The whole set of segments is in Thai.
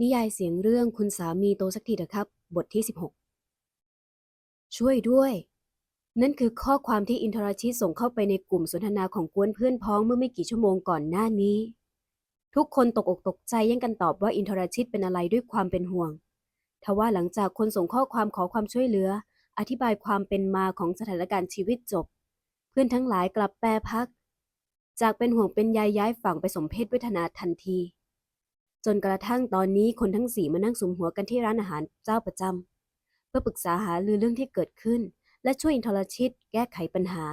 นิยายเสียงเรื่องคุณสามีโตสักทีเถอะครับ บทที่ 16 ช่วยด้วย นั่นคือข้อความที่อินทราชิตส่งเข้าไปในกลุ่มสนทนาของกวนเพื่อนพ้องเมื่อไม่กี่ชั่วโมงก่อนหน้านี้ ทุกคนตกอกตกใจย่งกันตอบว่าอินทราชิตเป็นอะไรด้วยความเป็นห่วงทว่าหลังจากคนส่งข้อความขอความช่วยเหลือ อธิบายความเป็นมาของสถานการณ์ชีวิตจบ เพื่อนทั้งหลายกลับแปรพัก จากเป็นห่วงเป็นใยย้ายฝั่งไปสมเพศเวทนาทันที จนกระทั่งตอนนี้คนทั้งสี่มานั่งสุมหัวกันที่ร้านอาหารเจ้าประจำเพื่อปรึกษาหารือเรื่องที่เกิดขึ้น และช่วยอินทรชิตแก้ไขปัญหา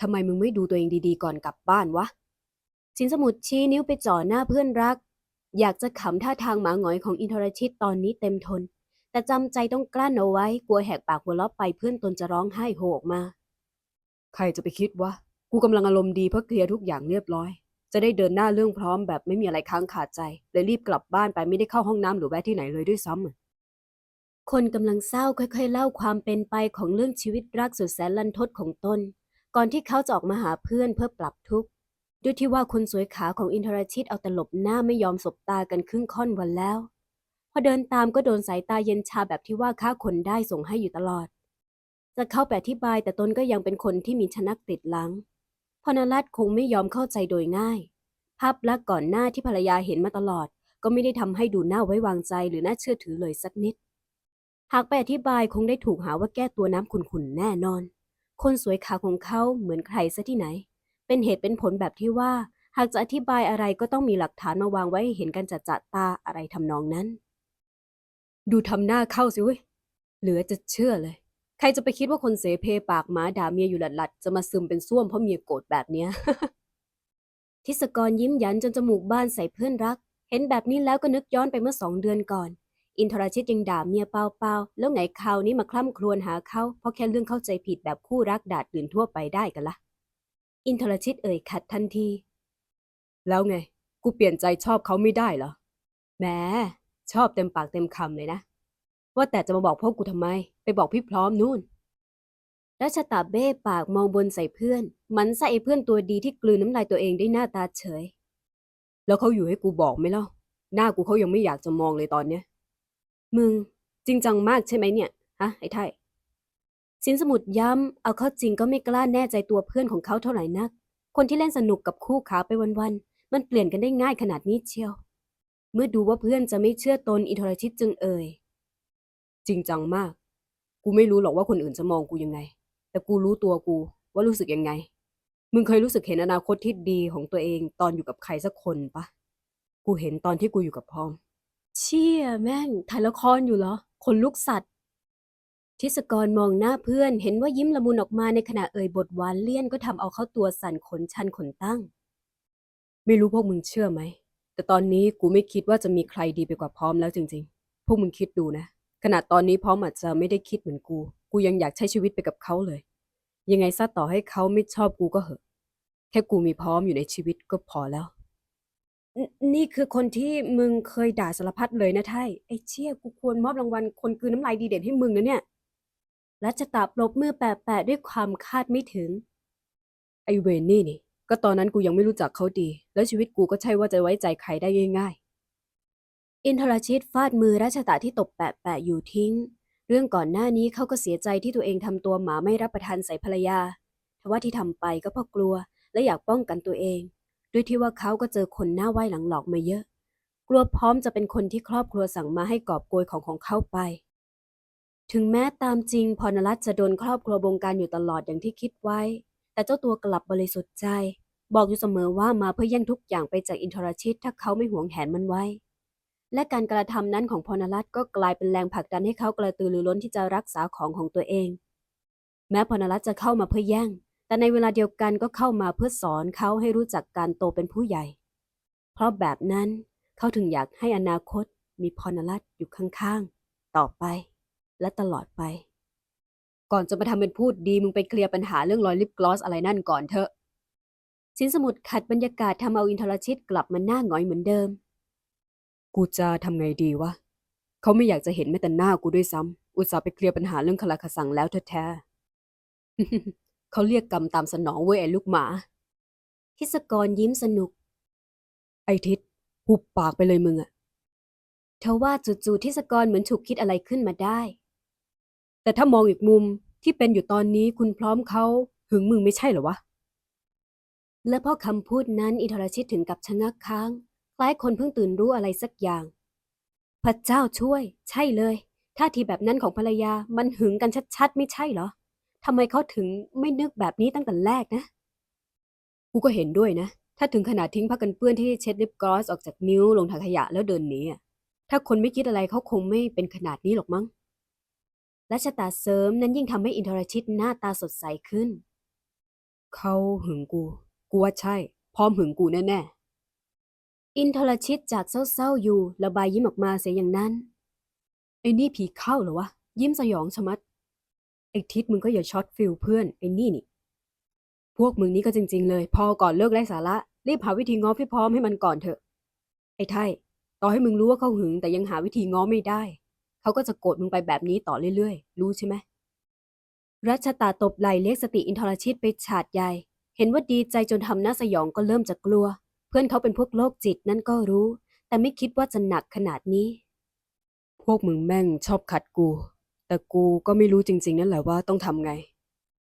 ทำไมมึงไม่ดูตัวเองดีๆ ก่อนกลับบ้านวะสินสมุทรชี้นิ้วไปจ่อหน้าเพื่อนรัก อยากจะขำท่าทางหมาหงอยของอินทรชิตตอนนี้เต็มทน แต่จำใจต้องกลั้นเอาไว้กลัวแหกปากหัวเราะไปเพื่อนตนจะร้องไห้โฮออกมา ใครจะไปคิดวะกูกำลังอารมณ์ดีเพราะเคลียร์ทุกอย่างเรียบร้อย จะได้เดินหน้าเรื่องพร้อมแบบไม่มีอะไรค้างคาดใจเลยรีบกลับบ้านไปไม่ได้เข้าห้องน้ำหรือแวะที่ไหนเลยด้วยซ้ำคนกำลังเศร้าค่อยๆ เล่าความเป็นไปของเรื่องชีวิตรักสุดแสนลันทดของตนก่อนที่เขาจะออกมาหาเพื่อนเพื่อปรับทุกข์ด้วยที่ว่าคนสวยขาของอินทรชิตเอาแต่หลบหน้าไม่ยอมสบตากันครึ่งค่อนวันแล้ว พอเดินตามก็โดนสายตาเย็นชาแบบที่ว่าค้าคนได้ส่งให้อยู่ตลอด จะเข้าไปอธิบายแต่ตนก็ยังเป็นคนที่มีชนักติดหลัง พรณรัตน์คงไม่ยอมเข้าใจโดยง่าย ภาพลักษณ์ก่อนหน้าที่ภรรยาเห็นมาตลอด ก็ไม่ได้ทำให้ดูน่าไว้วางใจหรือน่าเชื่อถือเลยสักนิด หากไปอธิบายคงได้ถูกหาว่าแก้ตัวน้ำขุนๆแน่นอน คนสวยขาของเขาเหมือนใครซะที่ไหน เป็นเหตุเป็นผลแบบที่ว่า หากจะอธิบายอะไรก็ต้องมีหลักฐานมาวางไว้ให้เห็นกันจัดจตาอะไรทำนองนั้น ดูทำหน้าเข้าสิเว้ยเหลือจะเชื่อเลย ใครจะไปคิดว่าคนเสเพปากหมาด่าเมียอยู่หลัดๆ จะมาซึมเป็นส้วมเพราะเมียโกรธแบบเนี้ย ทิศกรยิ้มยันจนจมูกบ้านใส่เพื่อนรัก เห็นแบบนี้แล้วก็นึกย้อนไปเมื่อสองเดือนก่อน อินทราชิตยังด่าเมียเปล่าๆ แล้วไงคราวนี้มาคล่ำครวญหาเขาเพราะแค่เรื่องเข้าใจผิดแบบคู่รักด่าดื่นทั่วไปได้กันละ อินทรชิตเอ่ยขัดทันที แล้วไง กูเปลี่ยนใจชอบเขาไม่ได้เหรอ แหม ชอบเต็มปากเต็มคำเลยนะ ว่าแต่จะมาบอกพวกกูทำไม ไปบอกพี่พร้อมนู่นรัชตาเบ้ปากมองบนใส่เพื่อน มันใส่เพื่อนตัวดีที่กลืนน้ำลายตัวเองได้หน้าตาเฉย แล้วเขาอยู่ให้กูบอกไหมเล่าหน้ากูเขายังไม่อยากจะมองเลยตอนเนี้ย มึง จริงจังมากใช่ไหมเนี่ย ฮะ ไอ้ไทยสินสมุดย้ำ เอาเข้าจริงก็ไม่กล้าแน่ใจตัวเพื่อนของเขาเท่าไหร่นัก คนที่เล่นสนุกกับคู่ขาไปวันๆ มันเปลี่ยนกันได้ง่ายขนาดนี้เชียว เมื่อดูว่าเพื่อนจะไม่เชื่อตนอินทรชิตจึงเอ่ย จริงจังมาก กูไม่รู้หรอกว่าคนอื่นจะมองกูยังไง แต่กูรู้ตัวกูว่ารู้สึกยังไง มึงเคยรู้สึกเห็นอนาคตที่ดีของตัวเองตอนอยู่กับใครสักคนปะ กูเห็นตอนที่กูอยู่กับพร้อม เชี่ยแม่งถ่ายละครอยู่เหรอ คนลุกสัตว์ทิศกรมองหน้าเพื่อน เห็นว่ายิ้มละมุนออกมาในขณะเอ่ยบทหวานเลี่ยนก็ทำเอาเขาตัวสั่นขนชันขนตั้ง ไม่รู้พวกมึงเชื่อไหม แต่ตอนนี้กูไม่คิดว่าจะมีใครดีไปกว่าพร้อมแล้วจริง ๆ พวกมึงคิดดูนะ ขนาดตอนนี้พร้อมอาจจะไม่ได้คิดเหมือนกู กูยังอยากใช้ชีวิตไปกับเขาเลย ยังไงซะต่อให้เขาไม่ชอบกูก็เหอะ แค่กูมีพร้อมอยู่ในชีวิตก็พอแล้วนนี่คือคนที่มึงเคยด่าสารพัดเลยนะไทยไอ้เชี่ยกูควรมอบรางวัลคนกลืนน้ำลายดีเด่นให้มึงนะเนี่ยรัชตาปรบมือแปะๆด้วยความคาดไม่ถึง ไอ้เวนนี่นี่ ก็ตอนนั้นกูยังไม่รู้จักเขาดี แล้วชีวิตกูก็ใช่ว่าจะไว้ใจใครได้ง่ายๆ อินทรชิตฟาดมือราชตาที่ตบแปะๆอยู่ทิ้ง เรื่องก่อนหน้านี้เขาก็เสียใจที่ตัวเองทำตัวหมาไม่รับประทานใส่ภรรยาทว่าที่ทำไปก็เพราะกลัว และอยากป้องกันตัวเอง ด้วยที่ว่าเขาก็เจอคนหน้าไหวหลังหลอกมาเยอะ กลัวพร้อมจะเป็นคนที่ครอบครัวสั่งมาให้กอบโกยของของเขาไป ถึงแม้ตามจริงพรณรัตน์จะโดนครอบครัวบงการอยู่ตลอดอย่างที่คิดไว้ แต่เจ้าตัวกลับบริสุทธิ์ใจ บอกอยู่เสมอว่ามาเพื่อแย่งทุกอย่างไปจากอินทรชิตถ้าเขาไม่หวงแหนมันไว้ และการกระทำนั้นของพรณรัตน์ก็กลายเป็นแรงผลักดันให้เขากระตือรือร้นที่จะรักษาของของตัวเอง แม้พรณรัตน์จะเข้ามาเพื่อแย่ง แต่ในเวลาเดียวกันก็เข้ามาเพื่อสอนเขาให้รู้จักการโตเป็นผู้ใหญ่ เพราะแบบนั้นเขาถึงอยากให้อนาคตมีพรณรัตน์อยู่ข้างๆ ต่อไป และตลอดไป ก่อนจะมาทำเป็นพูดดีมึงไปเคลียร์ปัญหาเรื่องรอยลิปกลอสอะไรนั่นก่อนเถอะสินสมุดขัดบรรยากาศทำเอาอินทรชิตกลับมาหน้าหงอยเหมือนเดิม กูจะทำไงดีวะ เขาไม่อยากจะเห็นแม้แต่หน้ากูด้วยซ้ำ อุตส่าห์ไปเคลียร์ปัญหาเรื่องคาราคาสังแล้วแท้ๆ เขาเรียกกรรมตามสนองเว้ยไอ้ลูกหมา ทิศกรยิ้มสนุก ไอ้ทิศหุบปากไปเลยมึงอะเทว่าจู่ๆทิศกรเหมือนฉุกคิดอะไรขึ้นมาได้ แต่ถ้ามองอีกมุมที่เป็นอยู่ตอนนี้คุณพร้อมเขาหึงมึงไม่ใช่เหรอวะ และพอคำพูดนั้นอินทรชิตถึงกับชะงักค้างค ล้ายคนเพิ่งตื่นรู้อะไรสักอย่าง พระเจ้าช่วย ใช่เลยท่าทีแบบนั้นของภรรยามันหึงกันชัดๆ ไม่ใช่เหรอทำไมเขาถึงไม่นึกแบบนี้ตั้งแต่แรกนะ กูก็เห็นด้วยนะ ถ้าถึงขนาดทิ้งผ้ากันเปื้อนที่เช็ดลิปกลอสออกจากนิ้วลงถังขยะแล้วเดินหนีถ้าคนไม่คิดอะไรเขาคงไม่เป็นขนาดนี้หรอกมั้งและชะตาเสริมนั้นยิ่งทำให้อินทรชิตหน้าตาสดใสขึ้น เขาหึงกู กูว่าใช่ พร้อมหึงกูแน่ๆ อินทรชิตจากเศร้าๆอยู่ระบายยิ้มออกมาเสียอย่างนั้นไอ้นี่ผีเข้าเหรอวะ ยิ้มสยองชะมัดไอ้ทิศมึงก็อย่าช็อตฟิลเพื่อนไอ้นี่นี่ พวกมึงนี่ก็จริง ๆ เลย พอก่อนเลิกไร้สาระ รีบหาวิธีง้อพี่พร้อมให้มันก่อนเถอะ ไอ้ไทยต่อให้มึงรู้ว่าเขาหึง แต่ยังหาวิธีง้อไม่ได้ เขาก็จะโกรธมึงไปแบบนี้ต่อเรื่อยๆ รู้ใช่ไหมรัชตาตบไหลเรียกสติอินทรชิตไปฉาดใหญ่ เห็นว่าดีใจจนทำหน้าสยองก็เริ่มจะกลัว เพื่อนเขาเป็นพวกโรคจิตนั่นก็รู้ แต่ไม่คิดว่าจะหนักขนาดนี้ พวกมึงแม่งชอบขัดกู แต่กูก็ไม่รู้จริง ๆ นั่นแหละว่าต้องทำไง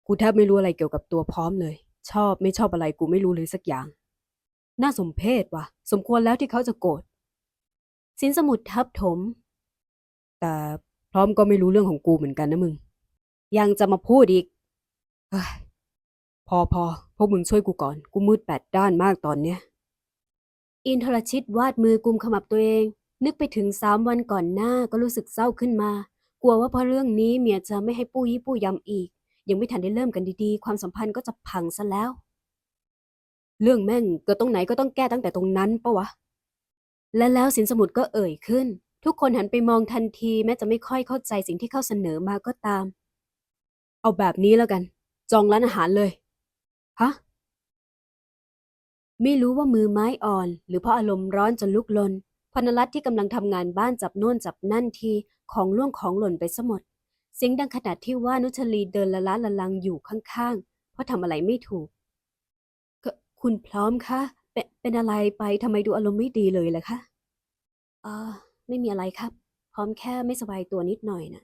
กูแทบไม่รู้อะไรเกี่ยวกับตัวพร้อมเลย ชอบไม่ชอบอะไรกูไม่รู้เลยสักอย่าง น่าสมเพชว่ะ สมควรแล้วที่เขาจะโกรธสินสมุดทับถม แต่พร้อมก็ไม่รู้เรื่องของกูเหมือนกันนะมึง ยังจะมาพูดอีกเฮ้ยพอพอพวกมึงช่วยกูก่อน กูมืดแปดด้านมากตอนเนี้ย อินทรชิตวาดมือกุมขมับตัวเอง นึกไปถึงสามวันก่อนหน้าก็รู้สึกเศร้าขึ้นมา กลัวว่าเพราะเรื่องนี้เมียจะไม่ให้ปู้ยี่ปู้ยำอีก ยังไม่ทันได้เริ่มกันดีๆ ความสัมพันธ์ก็จะพังซะแล้ว เรื่องแม่งเกิดตรงไหนก็ต้องแก้ตั้งแต่ตรงนั้นปะวะ และแล้วสินสมุดก็เอ่ยขึ้น ทุกคนหันไปมองทันทีแม้จะไม่ค่อยเข้าใจสิ่งที่เขาเสนอมาก็ตาม เอาแบบนี้แล้วกัน จองร้านอาหารเลย ฮะ ไม่รู้ว่ามือไม้อ่อน หรือเพราะอารมณ์ร้อนจนลุกลนพนรัตที่กำลังทำงานบ้านจับโน่นจับนั่นทีของล่วงของหล่นไปซะหมด เสียงดังขนาดที่ว่านุชลีเดินละล้าละลังอยู่ข้างๆ เพราะทำอะไรไม่ถูกก็คุณพร้อมคะเป็นเป็นอะไรไปทำไมดูอารมณ์ไม่ดีเลยล่ะคะอ่าไม่มีอะไรครับ พร้อมแค่ไม่สบายตัวนิดหน่อยนะ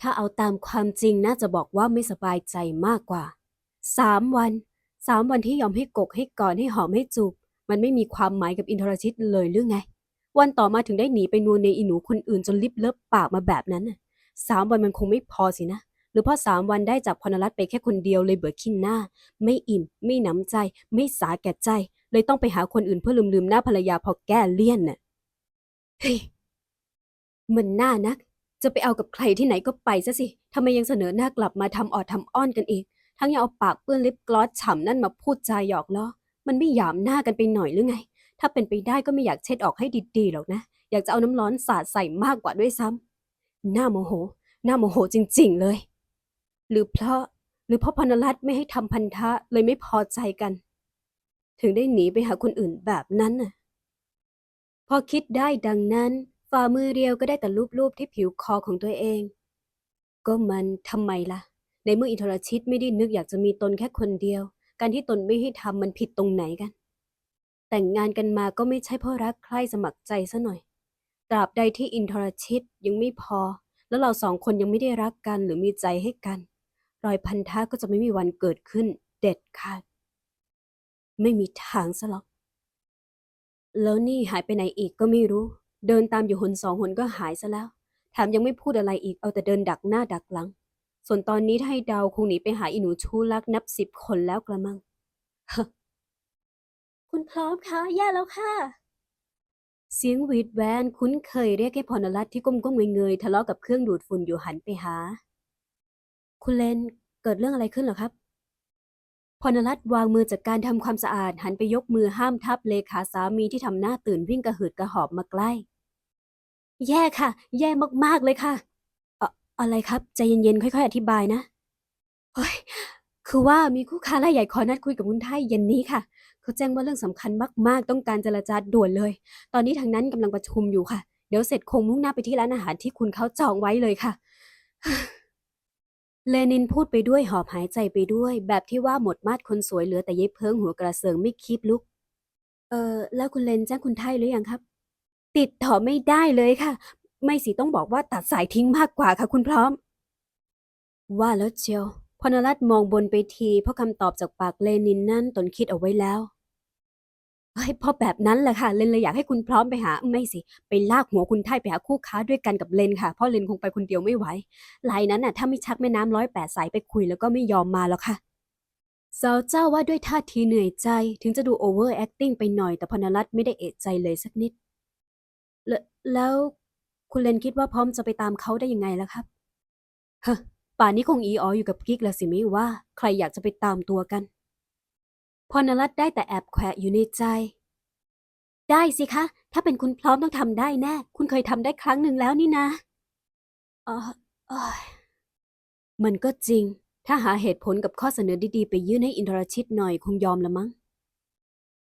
ถ้าเอาตามความจริงน่าจะบอกว่าไม่สบายใจมากกว่าสามวัน สามวันที่ยอมให้กกให้กอดให้หอมให้จูบ มันไม่มีความหมายกับอินทรชิตเลยหรือไง วันต่อมาถึงได้หนีไปนัวในอีหนูคนอื่นจนลิบเลิบปากมาแบบนั้นน่ะสามวันมันคงไม่พอสินะ หรือเพราะสามวันได้จากพรณรัตไปแค่คนเดียวเลยเบื่อขี้หน้า ไม่อิ่ม ไม่หนำใจ ไม่สาแก่ใจ เลยต้องไปหาคนอื่นเพื่อลืมลืมหน้าภรรยาพอแก้เลี่ยนน่ะเฮ้ยมันน่านัก จะไปเอากับใครที่ไหนก็ไปซะสิทำไมยังเสนอหน้ากลับมาทำออดทำอ้อนกันอีก ทั้งยังเอาปากเปื้อนลิปกลอสฉ่ำนั่นมาพูดจาหยอกล้อ มันไม่หยามหน้ากันไปหน่อยหรือไง ถ้าเป็นไปได้ก็ไม่อยากเช็ดออกให้ดีๆหรอกนะ อยากจะเอาน้ำร้อนสาดใส่มากกว่าด้วยซ้ำหน้าโมโห หน่าโมโหจริง ๆ เลย หรือเพราะ หรือเพราะพนรัตไม่ให้ทำพันธะเลยไม่พอใจกัน ถึงได้หนีไปหาคนอื่นแบบนั้นน่ะ พอคิดได้ดังนั้น ฝ่ามือเรียวก็ได้แต่ลูบๆที่ผิวคอของตัวเอง ก็มันทำไมล่ะ ในเมื่ออินทรชิตไม่ได้นึกอยากจะมีตนแค่คนเดียว การที่ตนไม่ให้ทำมันผิดตรงไหนกัน แต่งงานกันมาก็ไม่ใช่เพราะรักใคร่สมัครใจซะหน่อย ตราบใดที่อินทรชิตยังไม่พอ แล้วเราสองคนยังไม่ได้รักกันหรือมีใจให้กัน รอยพันธะก็จะไม่มีวันเกิดขึ้นเด็ดขาด ไม่มีทางซะหรอก แล้วนี่หายไปไหนอีกก็ไม่รู้ เดินตามอยู่หนสองหนก็หายซะแล้ว แถมยังไม่พูดอะไรอีกเอาแต่เดินดักหน้าดักหลัง ส่วนตอนนี้ถ้าให้เดาคงหนีไปหาอีหนูชู้รักนับสิบคนแล้วกระมัง คุณพร้อมคะแย่แล้วค่ะ เสียงหวีดแวนคุ้นเคยเรียกให้พรณรัตน์ที่ก้มก้มเงยๆทะเลาะกับเครื่องดูดฝุ่นอยู่หันไปหา คุณเลนเกิดเรื่องอะไรขึ้นเหรอครับพรณรัตน์วางมือจากการทำความสะอาดหันไปยกมือห้ามทับเลขาสามีที่ทำหน้าตื่นวิ่งกระหืดกระหอบมาใกล้ แย่ค่ะ แย่มากๆเลยค่ะเอะไรครับ ใจเย็นๆ ค่อยๆ อธิบายนะเฮ้ยคือว่ามีคู่ค้ารายใหญ่ขอนัดคุยกับคุณไทยเย็นนี้ค่ะ เขาแจ้งว่าเรื่องสำคัญมากๆ ต้องการเจรจาด่วนเลย ตอนนี้ทางนั้นกำลังประชุมอยู่ค่ะ เดี๋ยวเสร็จคงมุ่งหน้าไปที่ร้านอาหารที่คุณเขาจองไว้เลยค่ะ เลนินพูดไปด้วยหอบหายใจไปด้วย แบบที่ว่าหมดมาดคนสวยเหลือแต่เย็บเพิงหัวกระเซิงไม่คีบลุก เออแล้วคุณเลนแจ้งคุณไทยหรือยังครับ ติดต่อไม่ได้เลยค่ะ ไม่สิต้องบอกว่าตัดสายทิ้งมากกว่าค่ะคุณพร้อม ว่าแล้วเชียวพอนรัตน์มองบนไปทีเพราะคำตอบจากปากเลนินนั่นตนคิดเอาไว้แล้วเฮ้ยพราะแบบนั้นแหละค่ะเลนเลยอยากให้คุณพร้อมไปหาไม่สิไปลากหัวคุณไทยไปหาคู่ค้าด้วยกันกับเลนค่ะเพราะเลนคงไปคนเดียวไม่ไหวลายนั้นน่ะถ้าไม่ชักแม่น้ำร้อยแปดสายไปคุยแล้วก็ไม่ยอมมาแล้วค่ะสาวเจ้าว่าด้วยท่าทีเหนื่อยใจถึงจะดูโอเวอร์แอคติ้งไปหน่อยแต่พอนรัตน์ไม่ได้เอะใจเลยสักนิด แล้ว คุณเลนคิดว่าพร้อมจะไปตามเขาได้ยังไงล่ะครับฮะป่านนี้คงอีอ๋ออยู่กับกิ๊กแล้วสิมิว่า ใครอยากจะไปตามตัวกัน พรณรัตน์ได้แต่แอบแขวะอยู่ในใจ ได้สิคะ ถ้าเป็นคุณพร้อมต้องทำได้แน่ คุณเคยทำได้ครั้งหนึ่งแล้วนี่นะอ๋อมันก็จริง ถ้าหาเหตุผลกับข้อเสนอดีๆ ไปยื่นให้อินทรชิตหน่อยคงยอมละมั้ง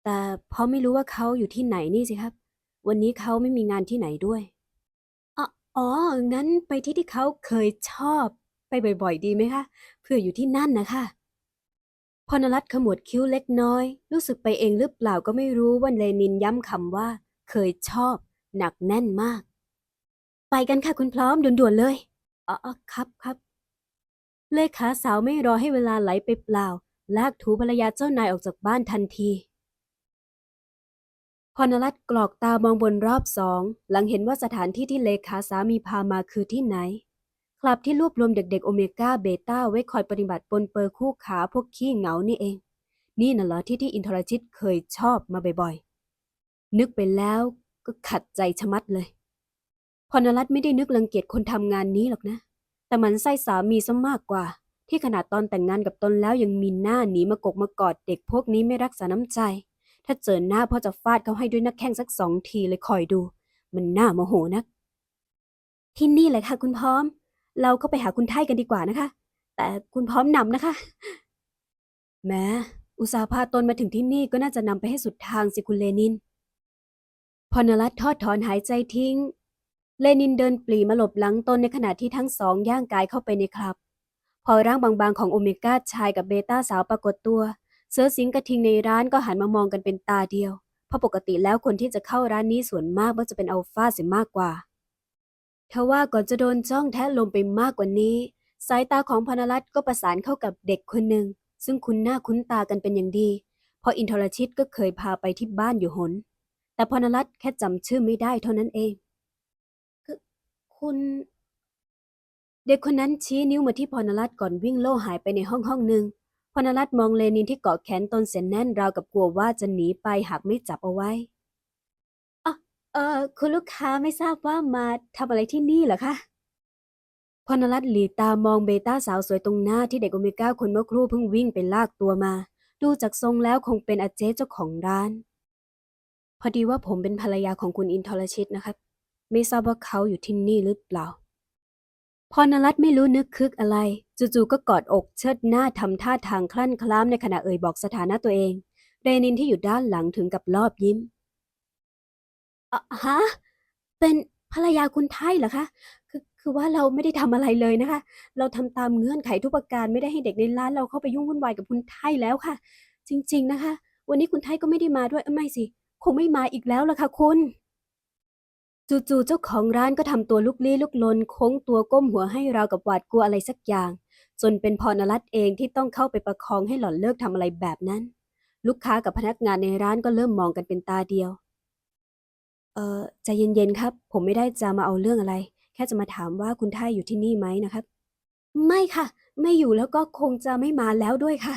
แต่เพราะไม่รู้ว่าเขาอยู่ที่ไหนนี่สิครับ วันนี้เขาไม่มีงานที่ไหนด้วย อ๋อ งั้นไปที่ที่เขาเคยชอบไปบ่อย ๆ ดีไหมคะเพื่ออยู่ที่นั่นนะคะพรณรัตน์ขมวดคิ้วเล็กน้อย รู้สึกไปเองหรือเปล่าก็ไม่รู้ว่าเลนินย้ำคำว่า เคยชอบ หนักแน่นมาก ไปกันค่ะคุณพร้อมด่วนๆเลยอ๋ออครับครับเลขาสาวไม่รอให้เวลาไหลไปเปล่า ลากถูภรรยาเจ้านายออกจากบ้านทันที พรณรัตน์กรอกตามองบนรอบสอง หลังเห็นว่าสถานที่ที่เลขาสามีพามาคือที่ไหน คลับที่รวบรวมเด็กๆโอเมก้าเบต้าไว้คอยปฏิบัติปนเปื้อคู่ขาพวกขี้เหงานี่เอง นี่น่ะเหรอที่ที่อินทรชิตเคยชอบมาบ่อยๆ นึกไปแล้วก็ขัดใจชะมัดเลยพรณรัตน์ไม่ได้นึกรังเกียจคนทำงานนี้หรอกนะ แต่มันไส้สามีซะมากกว่า ที่ขนาดตอนแต่งงานกับตนแล้วยังมีหน้าหนีมากกมากอดเด็กพวกนี้ไม่รักษาน้ำใจ ถ้าเจอหน้าพ่อจะฟาดเขาให้ด้วยนักแข้งสักสองทีเลยคอยดู มันน่าโมโหนัก ที่นี่เลยค่ะ คุณพร้อม เราก็ไปหาคุณไทยกันดีกว่านะคะ แต่คุณพร้อมนำนะคะ แม้อุตสาห์พาตนมาถึงที่นี่ก็น่าจะนำไปให้สุดทางสิคุณเลนินพรณรัตน์ทอดถอนหายใจทิ้ง เลนินเดินปลีมาหลบหลังตนในขณะที่ทั้งสองย่างกายเข้าไปในคลับ พอร่างบางๆของโอเมก้าชายกับเบต้าสาวปรากฏตัว เสือสิงกระทิงในร้านก็หันมามองกันเป็นตาเดียว เพราะปกติแล้วคนที่จะเข้าร้านนี้ส่วนมากว่าจะเป็นอัลฟาเสียมากกว่าทว่าก่อนจะโดนจ้องแทะลมไปมากกว่านี้ สายตาของพนรัตน์ก็ประสานเข้ากับเด็กคนหนึ่ง ซึ่งคุ้นหน้าคุ้นตากันเป็นอย่างดี เพราะอินทรชิตก็เคยพาไปที่บ้านอยู่หน แต่พนรัตน์แค่จำชื่อไม่ได้เท่านั้นเอง คือคุณ เด็กคนนั้นชี้นิ้วมาที่พรณรัตน์ก่อนวิ่งโล่หายไปในห้องห้องหนึ่ง พรณรัตน์มองเลนินที่เกาะแขนตนเสียแน่นราวกับกลัวว่าจะหนีไปหากไม่จับเอาไว้อะเออคุณลูกค้าไม่ทราบว่ามาทำอะไรที่นี่เหรอคะพรณรัตน์หลีตามองเบต้าสาวสวยตรงหน้าที่เด็กโอเมก้าคนเมื่อครู่เพิ่งวิ่งไปลากตัวมา ดูจากทรงแล้วคงเป็นอาเจ๊เจ้าของร้าน พอดีว่าผมเป็นภรรยาของคุณอินทรชิตนะครับ ไม่ทราบว่าเขาอยู่ที่นี่หรือเปล่า พรณรัตน์ไม่รู้นึกคึกอะไร จู่ๆก็กอดอกเชิดหน้าทำท่าทางคลั่นคล้ามในขณะเอ่ยบอกสถานะตัวเอง เรนินที่อยู่ด้านหลังถึงกับรอบยิ้มอะฮะ เป็นภรรยาคุณไทยเหรอคะคือคือว่าเราไม่ได้ทำอะไรเลยนะคะ เราทำตามเงื่อนไขทุกประการไม่ได้ให้เด็กในร้านเราเข้าไปยุ่งวุ่นวายกับคุณไทยแล้วค่ะ จริง ๆนะคะ วันนี้คุณไทยก็ไม่ได้มาด้วยไม่สิคงไม่มาอีกแล้วล่ะค่ะคุณ จู่ๆเจ้าของร้านก็ทำตัวลุกลี้ลุกลนโค้งตัวก้มหัวให้ราวกับหวาดกลัวอะไรสักอย่าง จนเป็นพรณรัตน์เองที่ต้องเข้าไปประคองให้หล่อนเลิกทำอะไรแบบนั้น ลูกค้ากับพนักงานในร้านก็เริ่มมองกันเป็นตาเดียว เอ่อใจเย็นๆครับ ผมไม่ได้จะมาเอาเรื่องอะไร แค่จะมาถามว่าคุณท่ายอยู่ที่นี่ไหมนะครับ ไม่ค่ะ ไม่อยู่แล้วก็คงจะไม่มาแล้วด้วยค่ะ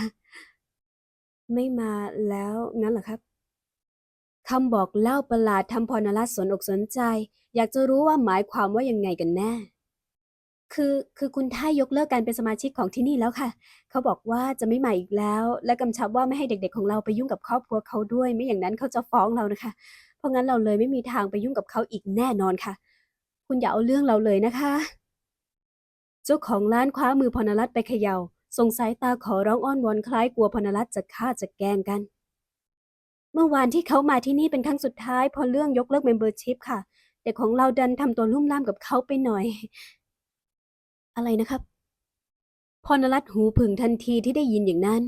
ไม่มาแล้วงั้นเหรอครับ คำบอกเล่าประหลาดทำพรณรัตน์สนอกสนใจ อยากจะรู้ว่าหมายความว่ายังไงกันแน่ คือคือคุณท่ายยกเลิกการเป็นสมาชิกของที่นี่แล้วค่ะ เขาบอกว่าจะไม่มาอีกแล้ว และกำชับว่าไม่ให้เด็กๆของเราไปยุ่งกับครอบครัวเขาด้วย ไม่อย่างนั้นเขาจะฟ้องเรานะคะ เพราะงั้นเราเลยไม่มีทางไปยุ่งกับเขาอีกแน่นอนค่ะ คุณอย่าเอาเรื่องเราเลยนะคะ เจ้าของร้านคว้ามือพรณรัตน์ไปเขยา่าส่งสายตาขอร้องอ้อนวอนคล้ายกลัวพรณรัตน์จะฆ่าจะแกล้งกัน เมื่อวานที่เขามาที่นี่เป็นครั้งสุดท้าย พอเรื่องยกเลิกเมมเบอร์ชิพค่ะเด็กของเราดันทำตัวลุ่มล่ามกับเขาไปหน่อย อะไรนะครับ พรณรัตน์หูผึ่งทันทีที่ได้ยินอย่างนั้น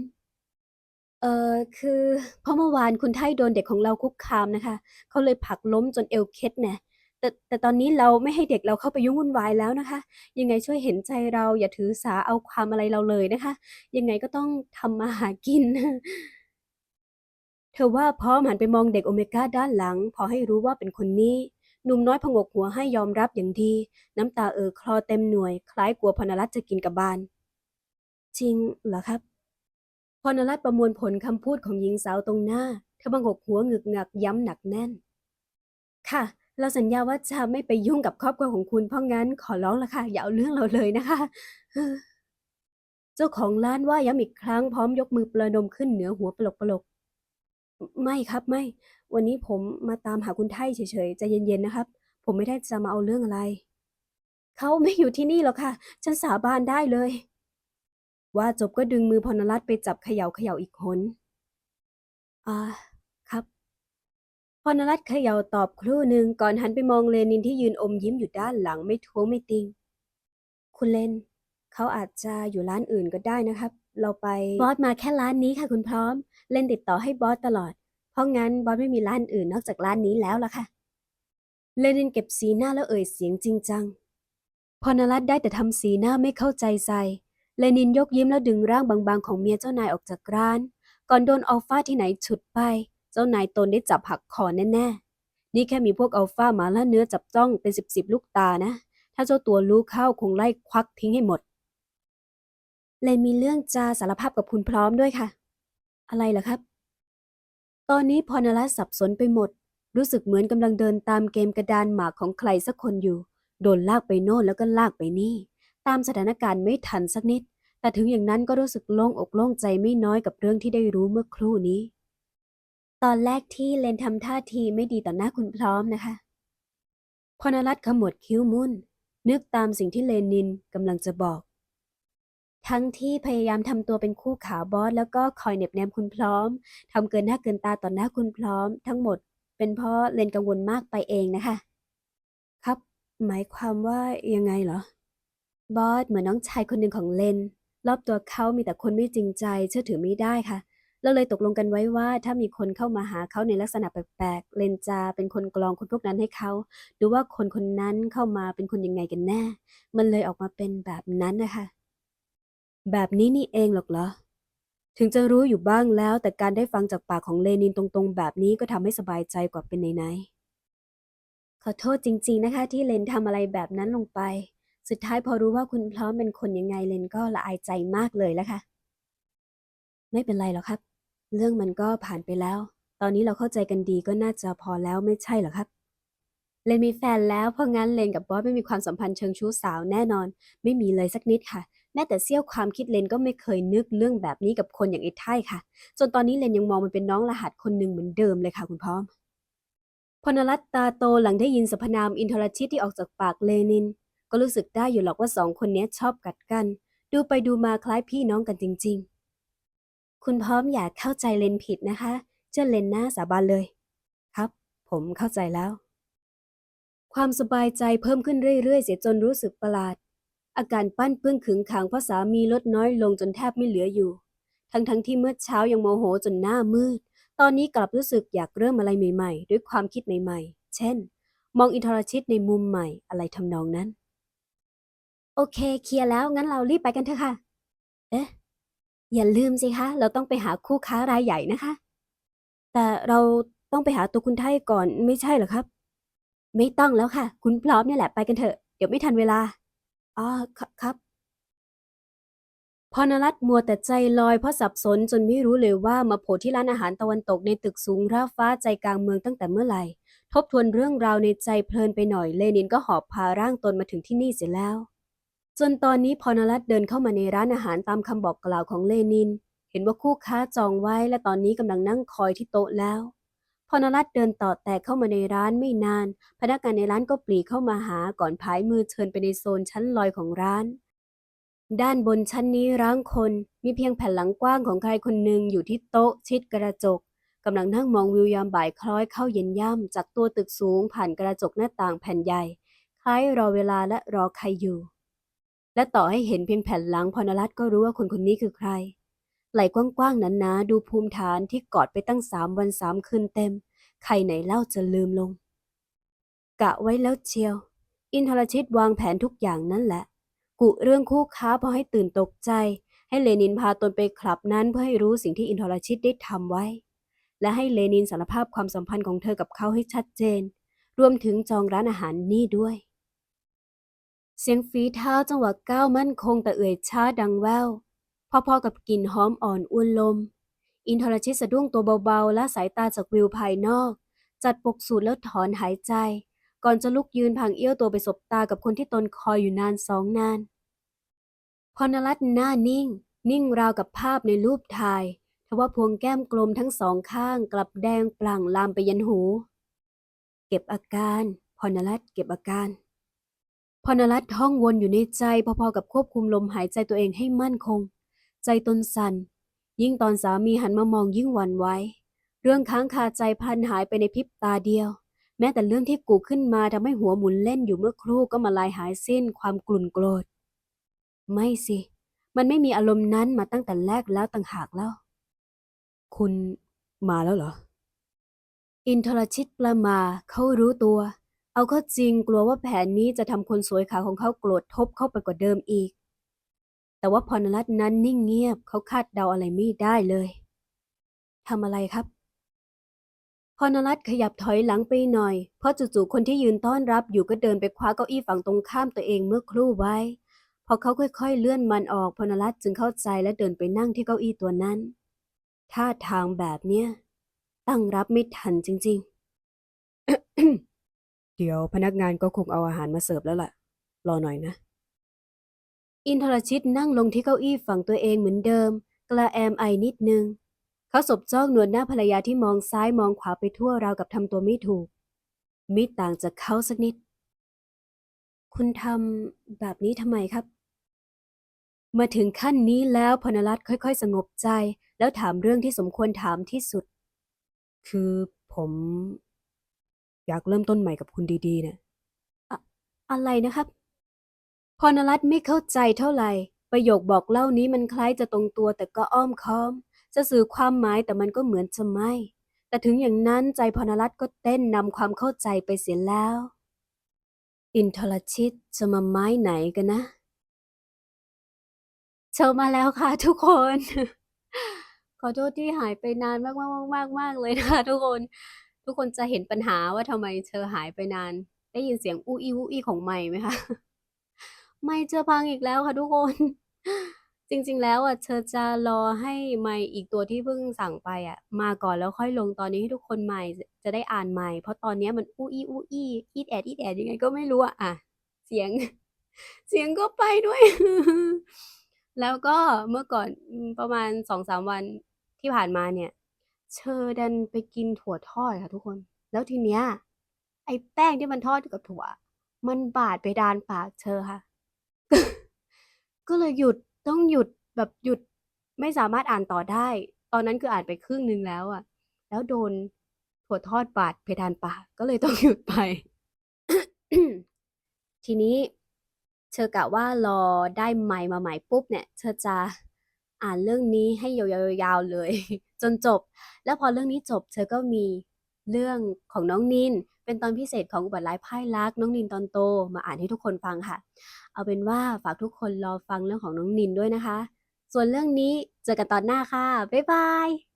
เอ่อคือ เพราะเมื่อวานคุณไท่โดนเด็กของเราคุกคามนะคะ เขาเลยผลักล้มจนเอวเคล็ดน่ะแต่แต่ตอนนี้เราไม่ให้เด็กเราเข้าไปยุ่งวุ่นวายแล้วนะคะ ยังไงช่วยเห็นใจเราอย่าถือสาเอาความอะไรเราเลยนะคะ ยังไงก็ต้องทำมาหากิน ธอว่าพร้อมหันไปมองเด็กโอเมก้าด้านหลัง พอให้รู้ว่าเป็นคนนี้ หนุ่มน้อยผงกหัวให้ยอมรับอย่างดี น้ำตาเอ่อคลอเต็มหน่วย คล้ายกลัวพรณรัตจะกินกับบาน จริงเหรอครับพรณรัตประมวลผลคำพูดของหญิงสาวตรงหน้า เธอบังกหัวงึกงักย้ำหนักแน่น ค่ะ เราสัญญาว่าจะไม่ไปยุ่งกับครอบครัวของคุณเพราะงั้นขอร้องละค่ะอย่าเอาเรื่องเราเลยนะคะเจ้าของร้านว่าย้ำอีกครั้งพร้อมยกมือประนมขึ้นเหนือหัวปลกๆ ไม่ครับไม่ วันนี้ผมมาตามหาคุณไท่เฉยๆใจเย็นๆนะครับ ผมไม่ได้จะมาเอาเรื่องอะไร เขาไม่อยู่ที่นี่หรอกค่ะ ฉันสาบานได้เลย ว่าจบก็ดึงมือพรณรัตน์ไปจับเขย่าเขย่าอีกหนอ่าครับพรณรัตน์เขย่าตอบครู่หนึ่งก่อนหันไปมองเลนินที่ยืนอมยิ้มอยู่ด้านหลังไม่ท้วงไม่ติง คุณเลนเขาอาจจะอยู่ร้านอื่นก็ได้นะครับ เราไปบอสมาแค่ร้านนี้ค่ะคุณพร้อม เล่นติดต่อให้บอสตลอด เพราะงั้นบอสไม่มีร้านอื่นนอกจากร้านนี้แล้วล่ะค่ะ เลนินเก็บสีหน้าแล้วเอ่ยเสียงจริงจัง พรณรัตน์ได้แต่ทำสีหน้าไม่เข้าใจใส่เลนินยกยิ้มแล้วดึงร่างบางๆ ของเมียเจ้านายออกจากร้าน ก่อนโดนอัลฟาที่ไหนฉุดไป เจ้านายตนได้จับหักคอแน่ๆ นี่แค่มีพวกอัลฟามาล่าเนื้อจับจ้องเป็นสิบสิบลูกตานะ ถ้าเจ้าตัวรู้เข้าคงไล่ควักทิ้งให้หมด เลนมีเรื่องจะสารภาพกับคุณพร้อมด้วยค่ะ อะไรเหรอครับ ตอนนี้พรณรัตน์สับสนไปหมด รู้สึกเหมือนกำลังเดินตามเกมกระดานหมากของใครสักคนอยู่ โดนลากไปโน่นแล้วก็ลากไปนี่ ตามสถานการณ์ไม่ทันสักนิด แต่ถึงอย่างนั้นก็รู้สึกโล่งอกโล่งใจไม่น้อยกับเรื่องที่ได้รู้เมื่อครู่นี้ ตอนแรกที่เลนทำท่าทีไม่ดีต่อหน้าคุณพร้อมนะคะพรณรัตน์ขมวดคิ้วมุ่น นึกตามสิ่งที่เลนินกำลังจะบอก ทั้งที่พยายามทำตัวเป็นคู่ขาบอส แล้วก็คอยเหน็บแนมคุณพร้อมทำเกินหน้าเกินตาต่อหน้าคุณพร้อม ทั้งหมด เป็นเพราะเลนกังวลมากไปเองนะคะ ครับ หมายความว่ายังไงเหรอบอสเหมือนน้องชายคนหนึ่งของเลน รอบตัวเขามีแต่คนไม่จริงใจ เชื่อถือไม่ได้ค่ะเราเลยตกลงกันไว้ว่าถ้ามีคนเข้ามาหาเขาในลักษณะแปลกๆ เลนจะเป็นคนกรองคนพวกนั้นให้เขาดูว่าคนคนนั้นเข้ามาเป็นคนยังไงกันแน่ มันเลยออกมาเป็นแบบนั้นนะคะ แบบนี้นี่เองหรอกเหรอ ถึงจะรู้อยู่บ้างแล้ว แต่การได้ฟังจากปากของเลนินตรงๆ แบบนี้ก็ทำให้สบายใจกว่าเป็นไหนๆ ขอโทษจริง ๆ นะคะ ที่เลนทำอะไรแบบนั้นลงไป สุดท้ายพอรู้ว่าคุณพร้อมเป็นคนยังไงเลนก็ละอายใจมากเลยแล้วค่ะ ไม่เป็นไรหรอกครับ เรื่องมันก็ผ่านไปแล้ว ตอนนี้เราเข้าใจกันดีก็น่าจะพอแล้วไม่ใช่เหรอครับเลนมีแฟนแล้วเพราะงั้นเลนกับบอสไม่มีความสัมพันธ์เชิงชู้สาวแน่นอน ไม่มีเลยสักนิดค่ะ แม้แต่เสี้ยวความคิดเลนก็ไม่เคยนึกเรื่องแบบนี้กับคนอย่างไอ้ไท่ค่ะ จนตอนนี้เลนยังมองมันเป็นน้องรหัสคนหนึ่งเหมือนเดิมเลยค่ะคุณพร้อพรณรัตน์ตาโตหลังได้ยินสรรพนามอินทรชิตที่ออกจากปากเลนิน ก็รู้สึกได้อยู่หรอกว่าสองคนนี้ชอบกัดกัน ดูไปดูมาคล้ายพี่น้องกันจริง ๆ คุณพร้อมอย่าเข้าใจเลนผิดนะคะ เจ้าเลนหน้าสาบานเลย ครับ ผมเข้าใจแล้ว ความสบายใจเพิ่มขึ้นเรื่อยๆ เสียจนรู้สึกประหลาด อาการปั้นเปื้อนขึงขังเพราะสามีลดน้อยลงจนแทบไม่เหลืออยู่ ทั้งๆทที่เมื่อเช้ายังโมโหจนหน้ามืด ตอนนี้กลับรู้สึกอยากเริ่มอะไรใหม่ๆ ด้วยความคิดใหม่ๆ เช่น มองอินทรชิตในมุมใหม่อะไรทำนองนั้น โอเค เคลียร์แล้วงั้นเรารีบไปกันเถอะค่ะ เอ๊ะ อย่าลืมสิคะ เราต้องไปหาคู่ค้ารายใหญ่นะคะ แต่เราต้องไปหาตัวคุณไท่ก่อนไม่ใช่เหรอครับ ไม่ต้องแล้วค่ะ คุณพร้อมเนี่ยแหละไปกันเถอะ เดี๋ยวไม่ทันเวลา อ๋อครับ พรณรัตน์มัวแต่ใจลอยเพราะสับสนจนไม่รู้เลยว่ามาโผล่ที่ร้านอาหารตะวันตกในตึกสูงราบฟ้าใจกลางเมืองตั้งแต่เมื่อไหร่ ทบทวนเรื่องราวในใจเพลินไปหน่อยเลนินก็หอบพาร่างตนมาถึงที่นี่เสียแล้ว จนตอนนี้พรณรัตน์เดินเข้ามาในร้านอาหารตามคำบอกกล่าวของเลนิน เห็นว่าคู่ค้าจองไว้และตอนนี้กำลังนั่งคอยที่โต๊ะแล้ว พรณรัตเดินต่อแต่เข้ามาในร้านไม่นาน พนักงานในร้านก็ปรีเข้ามาหาก่อนพายมือเชิญไปในโซนชั้นลอยของร้าน ด้านบนชั้นนี้ร้างคนมีเพียงแผ่นหลังกว้างของใครคนหนึ่งอยู่ที่โต๊ะชิดกระจกกำลังนั่งมองวิวยามบ่ายคล้อยเข้าเย็นย่ำจากตัวตึกสูงผ่านกระจกหน้าต่างแผ่นใหญ่ คล้ายรอเวลาและรอใครอยู่ และต่อให้เห็นเพียงแผ่นหลังพรณรัตน์ก็รู้ว่าคนคนนี้คือใคร ไหลกว้างๆนั้นนะดูภูมิฐานที่กอดไปตั้งสามวันสามคืนเต็ม ใครไหนเล่าจะลืมลง กะไว้แล้วเชียว อินทรชิตวางแผนทุกอย่างนั่นแหละ กุเรื่องคู่ค้าพอให้ตื่นตกใจ ให้เลนินพาตนไปคลับนั้นเพื่อให้รู้สิ่งที่อินทรชิตได้ทำไว้ และให้เลนินสารภาพความสัมพันธ์ของเธอกับเขาให้ชัดเจน รวมถึงจองร้านอาหารนี่ด้วย เสียงฝีเท้าจังหวะก้าวมั่นคงแต่เอื่อยช้าดังแวว พอๆกับกลิ่นหอมอ่อนอ้วนลม อินทรชิตสะดุ้งตัวเบาๆ และสายตาจากวิวภายนอก จัดปกสูดแล้วถอนหายใจ ก่อนจะลุกยืนพางเอี้ยวตัวไปสบตากับคนที่ตนคอยอยู่นานสองนานพรณรัตน์หน้านิ่ง นิ่งราวกับภาพในรูปถ่ายทว่าพวงแก้มกลมทั้งสองข้างกลับแดงปลั่งลามไปยันหู เก็บอาการพรณรัตน์เก็บอาการพรณรัตน์ท่องวนอยู่ในใจพอๆกับควบคุมลมหายใจตัวเองให้มั่นคง ใจตนสั่น ยิ่งตอนสามีหันมามองยิ่งหวั่นไหวเรื่องค้างคาใจพันหายไปในพริบตาเดียว แม้แต่เรื่องที่กูขึ้นมาทำให้หัวหมุนเล่นอยู่เมื่อครู่ก็มาลายหายสิ้นความกลุ่นโกรธ ไม่สิ มันไม่มีอารมณ์นั้นมาตั้งแต่แรกแล้วต่างหากแล้ว คุณมาแล้วเหรอ อินทรชิตประมาเขารู้ตัว เอาเข้าจริงกลัวว่าแผนนี้จะทำคนสวยขาของเขาโกรธทบเข้าไปกว่าเดิมอีก แต่ว่าพรณรัตน์นั้นนิ่งเงียบเขาคาดเดาอะไรไม่ได้เลยทำอะไรครับพรณรัตน์ขยับถอยหลังไปหน่อย เพราะจู่ๆคนที่ยืนต้อนรับอยู่ก็เดินไปคว้าเก้าอี้ฝั่งตรงข้ามตัวเองเมื่อครู่ไว้พอเขาค่อยๆ เลื่อนมันออกพรณรัตน์จึงเข้าใจและเดินไปนั่งที่เก้าอี้ตัวนั้นท่าทางแบบเนี้ยตั้งรับไม่ทันจริง ๆ เดี๋ยวพนักงานก็คงเอาอาหารมาเสิร์ฟแล้วล่ะ รอหน่อยนะ อินทรชิตนั่งลงที่เก้าอี้ฝั่งตัวเองเหมือนเดิม กระแอมไอนิดนึง เขาสบจ้องนวลหน้าภรรยาที่มองซ้ายมองขวาไปทั่วราวกับทำตัวไม่ถูก มิต่างจากเขาสักนิด คุณทำแบบนี้ทำไมครับ มาถึงขั้นนี้แล้วพรณรัตน์ค่อยๆ สงบใจ แล้วถามเรื่องที่สมควรถามที่สุด คือผมอยากเริ่มต้นใหม่กับคุณดีๆนะอะอะไรนะครับ พรณรัตน์ไม่เข้าใจเท่าไหร่ ประโยคบอกเล่านี้มันคล้ายจะตรงตัวแต่ก็อ้อมค้อม จะสื่อความหมายแต่มันก็เหมือนจะไม่ แต่ถึงอย่างนั้นใจพรณรัตน์ก็เต้นนำความเข้าใจไปเสียแล้ว อินทรชิตจะมาไม้ไหนกันนะเชิญมาแล้วค่ะทุกคน ขอโทษที่หายไปนานมากมากมากมากๆเลยนะคะทุกคน ทุกคนจะเห็นปัญหาว่าทำไมเธอหายไปนาน ได้ยินเสียงอู้อี้อู้อี้ของไมค์ไหมคะ ไมค์เจอพังอีกแล้วค่ะทุกคน จริง ๆ แล้วอะเธอจะรอให้ไมค์อีกตัวที่เพิ่งสั่งไปอะ มาก่อนแล้วค่อยลงตอนนี้ให้ทุกคนใหม่จะได้อ่านใหม่ เพราะตอนนี้มันอู้อี้อู้อี้อีดแอดอีดแอดยังไงก็ไม่รู้อะอะเสียง เสียงก็ไปด้วย แล้วก็เมื่อก่อนประมาณสองสามวันที่ผ่านมาเนี่ย เชอดันไปกินถั่วทอดค่ะทุกคน แล้วทีเนี้ยไอ้แป้งที่มันทอดกับถั่ว มันบาดไปดานปากเชอค่ะ ก็เลยหยุดต้องหยุดแบบหยุดไม่สามารถอ่านต่อได้ ตอนนั้นคืออ่านไปครึ่งหนึ่งแล้วอะแล้วโดนถั่วทอดบาดเพดานปากก็เลยต้องหยุดไป ทีนี้เชอกะว่ารอได้ไมค์มาใหม่ปุ๊บเนี่ยเชอจะอ่านเรื่องนี้ให้ยาวๆเลย จนจบ แล้วพอเรื่องนี้จบเชอก็มีเรื่องของน้องนิน เป็นตอนพิเศษของอุบัติร้ายพ่ายรักน้องนินตอนโต มาอ่านให้ทุกคนฟังค่ะ เอาเป็นว่าฝากทุกคนรอฟังเรื่องของน้องนินด้วยนะคะ ส่วนเรื่องนี้เจอกันตอนหน้าค่ะบ๊ายบาย